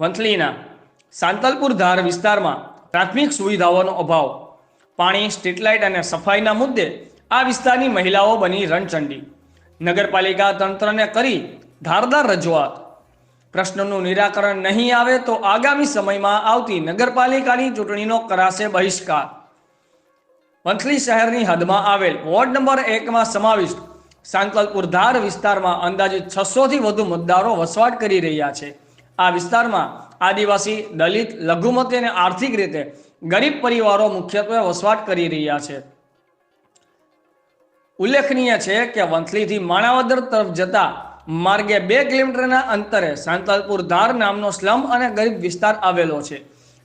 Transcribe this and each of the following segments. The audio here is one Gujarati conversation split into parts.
વંથલીના સાંતલપુર ધાર વિસ્તારમાં પ્રાથમિક સુવિધાઓનો અભાવ. પાણી સ્ટ્રીટ લાઇટ અને સફાઈના મુદ્દે આ વિસ્તારની મહિલાઓ બની રણચંડી. નગરપાલિકા તંત્રને કરી ધારદાર રજૂઆત. પ્રશ્નનું નિરાકરણ નહીં આવે તો આગામી સમયમાં આવતી નગરપાલિકાની ચૂંટણીનો કરાશે બહિષ્કાર. વંથલી શહેરની હદમાં આવેલ વોર્ડ નંબર એકમાં સમાવિષ્ટ સાંકલપુર ધાર વિસ્તારમાં અંદાજિત છસોથી વધુ મતદારો વસવાટ કરી રહ્યા છે. આ વિસ્તારમાં આદિવાસી, દલિત, લઘુમતી અને આર્થિક રીતે ગરીબ પરિવારો મુખ્યત્વે વસવાટ કરી રહ્યા છે. ઉલ્લેખનીય છે કે વંથલીથી માણાવદર તરફ જતા માર્ગે બે કિલોમીટરના અંતરે સાંતલપુર ધાર નામનો સ્લમ અને ગરીબ વિસ્તાર આવેલો છે.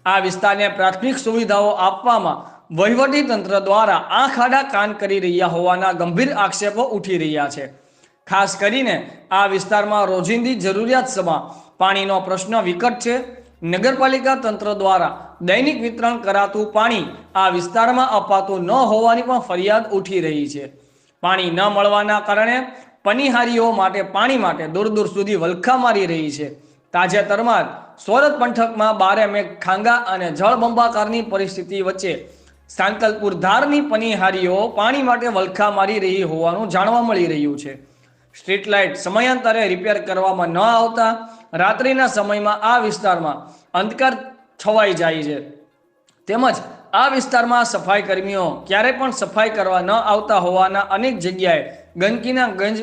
આ વિસ્તારને પ્રાથમિક સુવિધાઓ આપવામાં વહીવટી તંત્ર દ્વારા આંખ આડા કાન કરી રહ્યા હોવાના ગંભીર આક્ષેપો ઉઠી રહ્યા છે. ખાસ કરીને આ વિસ્તારમાં રોજિંદી જરૂરિયાત સમા પાણીનો પ્રશ્ન વિકટ છે. નગરપાલિકા તંત્ર દ્વારા દૈનિક વિતરણ કરાતું પાણી આ વિસ્તારમાં અપાતું ન હોવાની પણ ફરિયાદ ઉઠી રહી છે. પાણી ન મળવાના કારણે પનિહારીઓ માટે પાણી માટે દૂર દૂર સુધી વલખા મારી રહી છે. તાજેતરમાં સોરત પંથકમાં બારે મેઘ ખાંગા અને જળબંબાકારની પરિસ્થિતિ વચ્ચે સાંકલપુર ધારની પનિહારીઓ પાણી માટે વલખા મારી રહી હોવાનું જાણવા મળી રહ્યું છે. સ્ટ્રીટ લાઇટ સમયાંતરે રિપેર કરવામાં ન આવતા, રાત્રિના સમયમાં આ વિસ્તારમાં અંધકાર છવાઈ જાય છે. તેમજ આ વિસ્તારમાં સફાઈ કર્મીઓ ક્યારે પણ સફાઈ કરવા ન આવતા હોવાના અનેક જગ્યાએ ગંદકીના ગંજ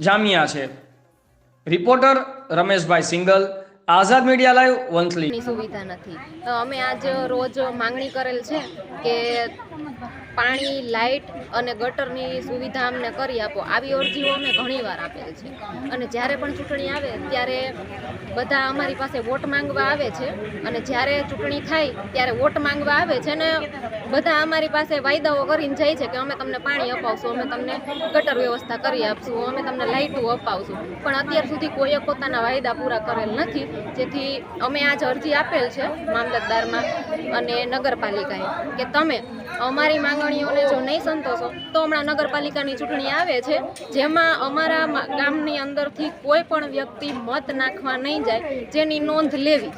જામ્યા છે. Reporter Rameshbhai Singal Azad media live Vanthali સુવિધા નથી. તો અમે આજ રોજ માંગણી કરેલ છે કે પાણી લાઇટ અને ગટરની સુવિધા અમને કરી આપો. આવી અરજીઓ અમે ઘણીવાર આપેલ છે. અને જ્યારે પણ ચૂંટણી આવે ત્યારે બધા અમારી પાસે વોટ માંગવા આવે છે. અને જ્યારે ચૂંટણી થાય ત્યારે વોટ માંગવા આવે છે ને બધા અમારી પાસે વાયદાઓ કરીને જાય છે કે અમે તમને પાણી અપાવશું, અમે તમને ગટર વ્યવસ્થા કરી આપશું, અમે તમને લાઇટો અપાવશું. પણ અત્યાર સુધી કોઈએ પોતાના વાયદા પૂરા કરેલ નથી. જેથી અમે આજ અરજી આપેલ છે મામલતદારમાં અને નગરપાલિકાએ કે તમે અમારી માંગણીઓને જો નહીં સંતોષો, તો હમણાં નગરપાલિકાની ચૂંટણી આવે છે, જેમાં અમારા ગામની અંદરથી કોઈ પણ વ્યક્તિ મત નાખવા નહીં જાય, જેની નોંધ લેવી.